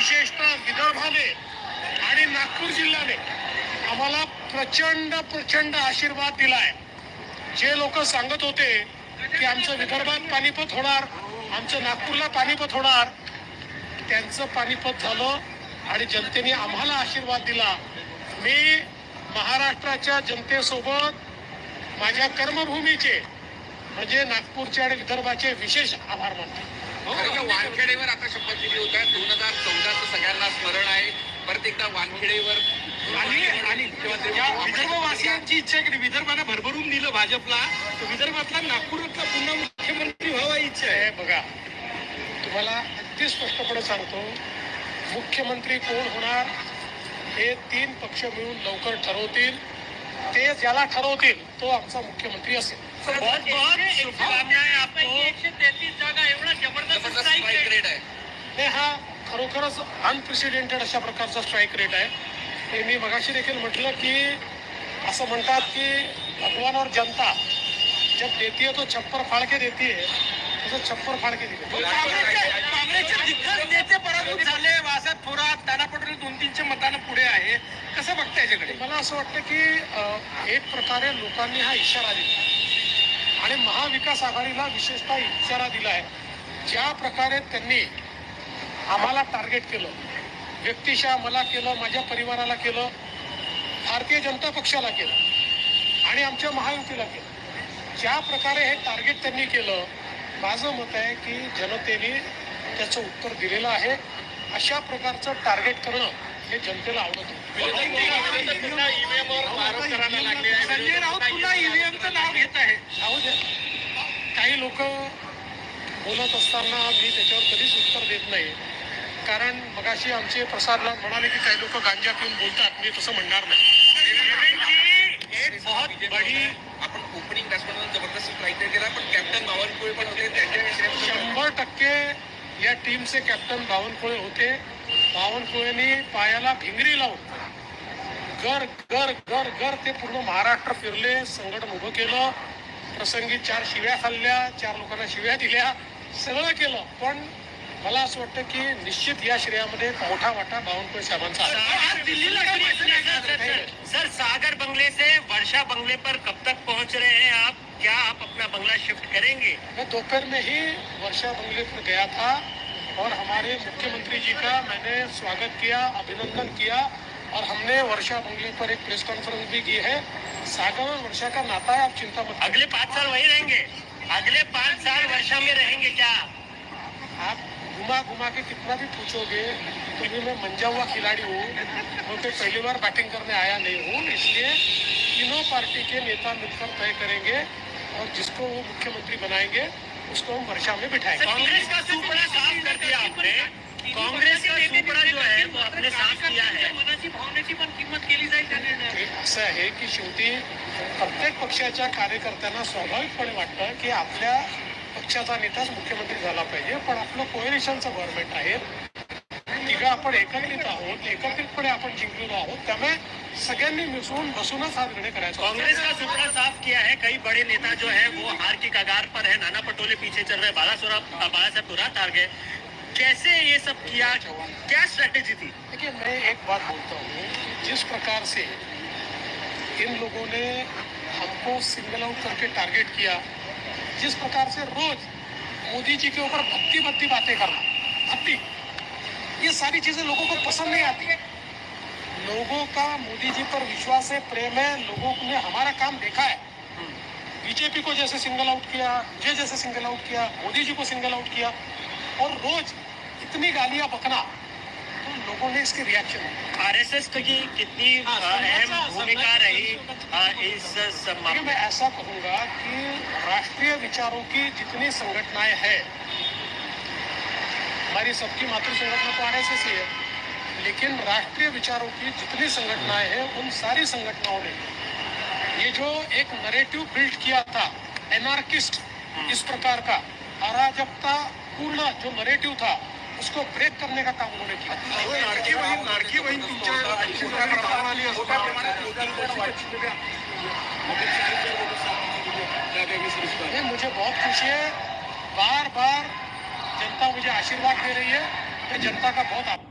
विशेषतः विदर्भाने आणि नागपूर जिल्ह्याने आम्हाला प्रचंड प्रचंड आशीर्वाद दिलाय. जे लोक सांगत होते की आमचं विदर्भात पानिपत होणार आमचं नागपूरला पानिपत होणार त्यांचं पानिपत झालं आणि जनतेने आम्हाला आशीर्वाद दिला. मी महाराष्ट्राच्या जनतेसोबत माझ्या कर्मभूमीचे म्हणजे नागपूरचे आणि विदर्भाचे विशेष आभार मानतो. खरं तर वानखेडेवर आता शपथ दिली होत्या दोन हजार चौदाचं सगळ्यांना स्मरण आहे. परत एकदा वानखेडेवर आणि विदर्भवासियांची इच्छा आहे की विदर्भाला भरभरून दिलं भाजपला. विदर्भातला नागपूरातला पुन्हा मुख्यमंत्री व्हावा ही इच्छा आहे. हे बघा. तुम्हाला अगदी स्पष्टपणे सांगतो मुख्यमंत्री कोण होणार हे तीन पक्ष मिळून लवकर ठरवतील. ते ज्याला ठरवतील तो आमचा मुख्यमंत्री असेल बहुत बहुत शुभकामनाएं आपको एकशे तेहतीस जागा एवढा जबरदस्त जबरदस्त स्ट्राईक स्ट्राईक रेट रेट आहे नाही हा खरोखरच अनप्रेसिडेंटेड अशा प्रकारचा स्ट्राईक रेट आहे. हे मी मगाशी देखील म्हटलं की असं म्हणतात की भगवान और जनता जब देती है तो छप्पर फाड़ के देती है तसं छप्पर फाड़ के दिले काँग्रेसचे दिग्गज नेते पराभूत झाले वासद थोरात नाना पटोले दोन तीनशे मतानं पुढे आहे. कसं बघता याच्याकडे? मला असं वाटतं की एक प्रकारे लोकांनी हा इशारा दिला. आणि महाविकास आघाडीला विशेषतः इशारा दिला आहे ज्या प्रकारे त्यांनी आम्हाला टार्गेट केलं. व्यक्तिशः मला केलं माझ्या परिवाराला केलं भारतीय जनता पक्षाला केलं आणि आमच्या महायुतीला केलं. ज्या प्रकारे हे टार्गेट त्यांनी केलं माझं मत आहे की जनतेने त्याचं उत्तर दिलेलं आहे. अशा प्रकारचं टार्गेट करणं हे जनतेला आवडत. संजय राऊत पुन्हा ईव्हीएमचं नाव घेत आहे काही लोक बोलत असताना मी त्याच्यावर कधीच उत्तर देत नाही. कारण मगाशी आमचे प्रसादला म्हणाले की काही लोक गांजा पिऊन बोलतात. मी तसं म्हणणार नाही. एक बहुत बडी आपण ओपनिंग बॅट्समॅन जबरदस्त रेट केला पण कॅप्टन बावनकुळे पण होते त्यांच्याविषयी शंभर टक्के या टीमचे कॅप्टन बावनकुळे होते. बावनकुळेनी पायाला भिंगरी लावून घर घर घर घर ते पूर्ण महाराष्ट्र फिरले. संघटन उभं केलं. प्रसंगी चार शिव्या खाल्ल्या चार लोकांना शिव्या दिल्या. सगळं केलं. पण मला असं वाटतं की निश्चित या श्रेयामध्ये एक मोठा वाटा बावनकुळे साहेबांचा आहे. सर सागर बंगले से वर्षा बंगले पर कब तक पहुँच रहे हैं आप? क्या आप अपना बंगला शिफ्ट करेंगे? मैं दोपहर में ही वर्षा बंगले पर गया था और हमारे मुख्यमंत्री जी का मैंने स्वागत किया अभिनंदन किया और हमने वर्षा बंगले पर एक प्रेस कॉन्फ्रेंस भी की है। सागर और वर्षा का नाता है आप चिंता मत अगले पाँच साल वही रहेंगे। अगले पाँच साल वर्षा में रहेंगे क्या आप घुमा घुमा के कितना भी पूछोगे तो भी मैं मंजा हुआ खिलाड़ी हूँ मैं कोई पहली बार बैटिंग करने आया नहीं हूँ इसलिए तीनों पार्टी के नेता मिलकर तय करेंगे और जिसको वो मुख्यमंत्री बनाएंगे उसको हम वर्षा में बिठाएंगे। कांग्रेस का सुपड़ा साफ कर दिया आपने। कांग्रेस का सुपड़ा जो है वो आपने साफ किया है। मनाची भावनेची पण किंमत केली जाईल त्या निर्णयात हे असं आहे की शेवटी प्रत्येक पक्षाच्या कार्यकर्त्यांना स्वाभाविकपणे वाटतं की आपल्या पक्षाचा नेताच मुख्यमंत्री झाला पाहिजे पण आपलं कोएलिशनचं गव्हर्नमेंट आहे. तिघं आपण एकत्रित आहोत एकत्रितपणे आपण जिंकलेलो आहोत. त्यामुळे सगळ्यांनी मिसळून बसूनच हा निर्णय करायचा कांग्रेस का सुपड़ा साफ किया है कई बड़े नेता जो है वो हार की कगार पर है। नाना पटोले पीछे चल रहे बाला बाला साहब तुरंत हार गए। कैसे ये सब किया? क्या स्ट्रेटेजी थी? देखिए मैं एक बात बोलता हूँ जिस प्रकार से इन लोगों ने हमको सिंगल आउट करके टारगेट किया जिस प्रकार से रोज मोदी जी के ऊपर भक्ति भक्ति बातें करना, भक्ति, ये सारी चीज़ें लोगों को पसंद नहीं आती है। लोगों का, मोदी जी पर विश्वास है, प्रेम है, लोगों ने हमारा काम देखा है। बीजेपी को जैसे सिंगल आउट किया मुझे जैसे सिंगल आउट किया, मोदी जी को सिंगल आउट किया, और रोज इतनी गालियाँ बकना तो लोगों ने इसके रिएक्शन आरएसएस की कितनी अहम भूमिका रही अ, इस मैं ऐसा कहूँगा कि राष्ट्रीय विचारों की जितनी संगठनाएँ हैं हमारी सबकी मातृ संगठन तो आरएसएस ही है लेकिन राष्ट्रीय विचारों की जितनी संगठनाएँ हैं उन सारी संगठनाओं ने ये जो एक नरेटिव बिल्ड किया था एनार्किस्ट इस प्रकार का अराजकता पूर्ण जो नरेटिव था उसको ब्रेक करने का काम उन्होंने किया। लाडकी बहीण लाडकी बहीण तुमच्या मोठ्या प्रमाणावर आली नहीं मुझे बहुत खुशी है। बार बार जनता मुझे आशीर्वाद दे रही है। मैं जनता का बहुत आभार